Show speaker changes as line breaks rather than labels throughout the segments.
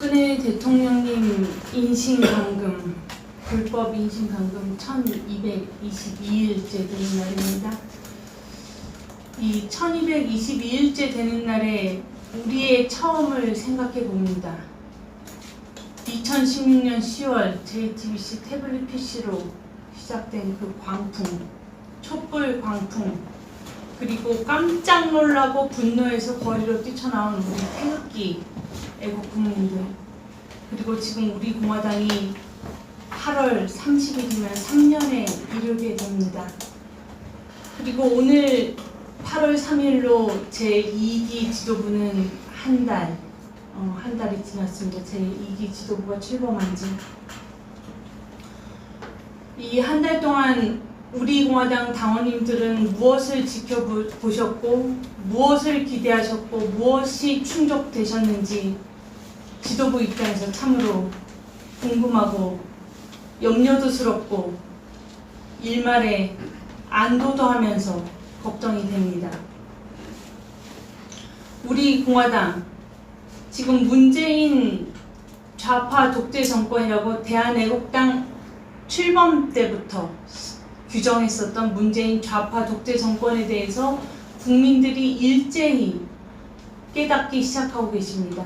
박근혜 대통령님 인신 감금 불법 인신 감금 1222일째 되는 날입니다. 이 1222일째 되는 날에 우리의 처음을 생각해 봅니다. 2016년 10월 JTBC 태블릿 PC로 시작된 그 광풍, 촛불 광풍, 그리고 깜짝 놀라고 분노해서 거리로 뛰쳐나온 우리 태극기 애국 국민들 그리고 지금 우리 공화당이 8월 30일이면 3년에 이르게 됩니다. 그리고 오늘 8월 3일로 제 2기 지도부는 한 달, 어, 한 달이 지났습니다. 제 2기 지도부가 출범한 지. 이 한 달 동안 우리 공화당 당원님들은 무엇을 지켜보셨고, 무엇을 기대하셨고, 무엇이 충족되셨는지 지도부 입장에서 참으로 궁금하고 염려도스럽고 일말에 안도도 하면서 걱정이 됩니다. 우리 공화당 지금 문재인 좌파 독재 정권이라고 대한애국당 출범 때부터 규정했었던 문재인 좌파 독재 정권에 대해서 국민들이 일제히 깨닫기 시작하고 계십니다.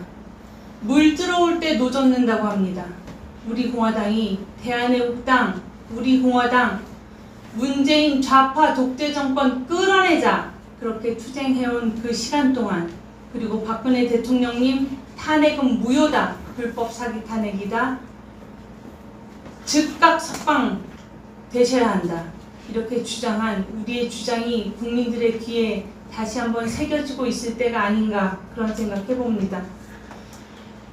물 들어올 때 노젓는다고 합니다. 우리 공화당이 대한애국당, 우리 공화당, 문재인 좌파 독재 정권 끌어내자 그렇게 투쟁해온 그 시간 동안 그리고 박근혜 대통령님 탄핵은 무효다 불법 사기 탄핵이다 즉각 석방 되셔야 한다 이렇게 주장한 우리의 주장이 국민들의 귀에 다시 한번 새겨지고 있을 때가 아닌가 그런 생각해 봅니다.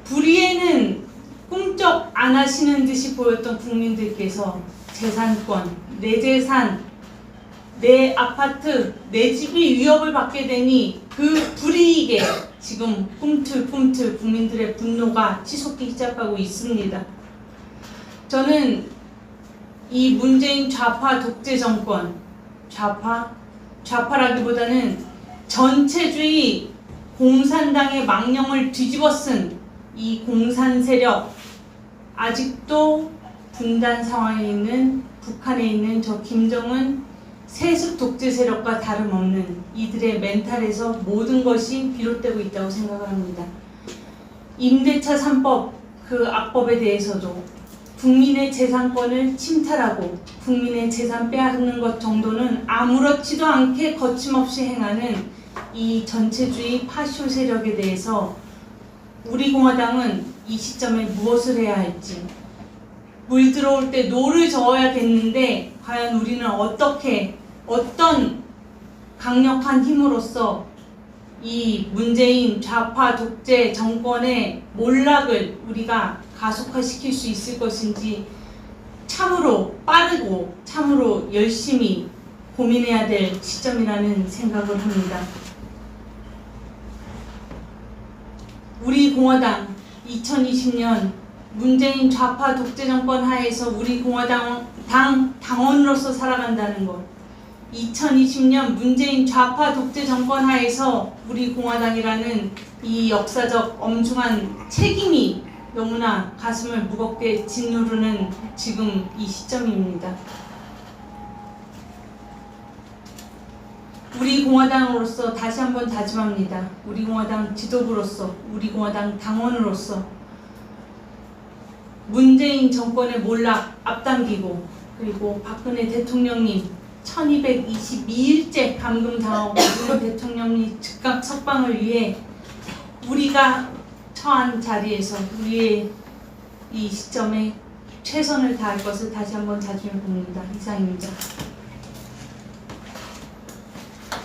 불의에는 꿈쩍 안 하시는 듯이 보였던 국민들께서 재산권, 내 재산, 내 아파트, 내 집이 위협을 받게 되니 그 불이익에 지금 꿈틀꿈틀 국민들의 분노가 치솟기 시작하고 있습니다. 저는 이 문재인 좌파 독재 정권, 좌파, 좌파라기보다는 전체주의 공산당의 망령을 뒤집어 쓴 이 공산 세력 아직도 분단 상황에 있는 북한에 있는 저 김정은 세습 독재 세력과 다름없는 이들의 멘탈에서 모든 것이 비롯되고 있다고 생각을 합니다. 임대차 3법 그 악법에 대해서도 국민의 재산권을 침탈하고 국민의 재산 빼앗는 것 정도는 아무렇지도 않게 거침없이 행하는 이 전체주의 파쇼 세력에 대해서 우리 공화당은 이 시점에 무엇을 해야 할지. 물 들어올 때 노를 저어야겠는데 과연 우리는 어떻게 어떤 강력한 힘으로써 이 문재인 좌파 독재 정권의 몰락을 우리가 가속화시킬 수 있을 것인지 참으로 빠르고 참으로 열심히 고민해야 될 시점이라는 생각을 합니다. 우리 공화당 2020년 문재인 좌파 독재 정권 하에서 우리 공화당 당 당원으로서 살아간다는 것. 2020년 문재인 좌파 독재 정권 하에서 우리 공화당이라는 이 역사적 엄중한 책임이 너무나 가슴을 무겁게 짓누르는 지금 이 시점입니다. 우리 공화당으로서 다시 한번 다짐합니다. 우리 공화당 지도부로서, 우리 공화당 당원으로서 문재인 정권의 몰락 앞당기고 그리고 박근혜 대통령님 1222일째 감금당하고 있는 대통령님 즉각 석방을 위해 우리가 처한 자리에서 우리의 이 시점에 최선을 다할 것을 다시 한번 다짐해 봅니다. 이상입니다.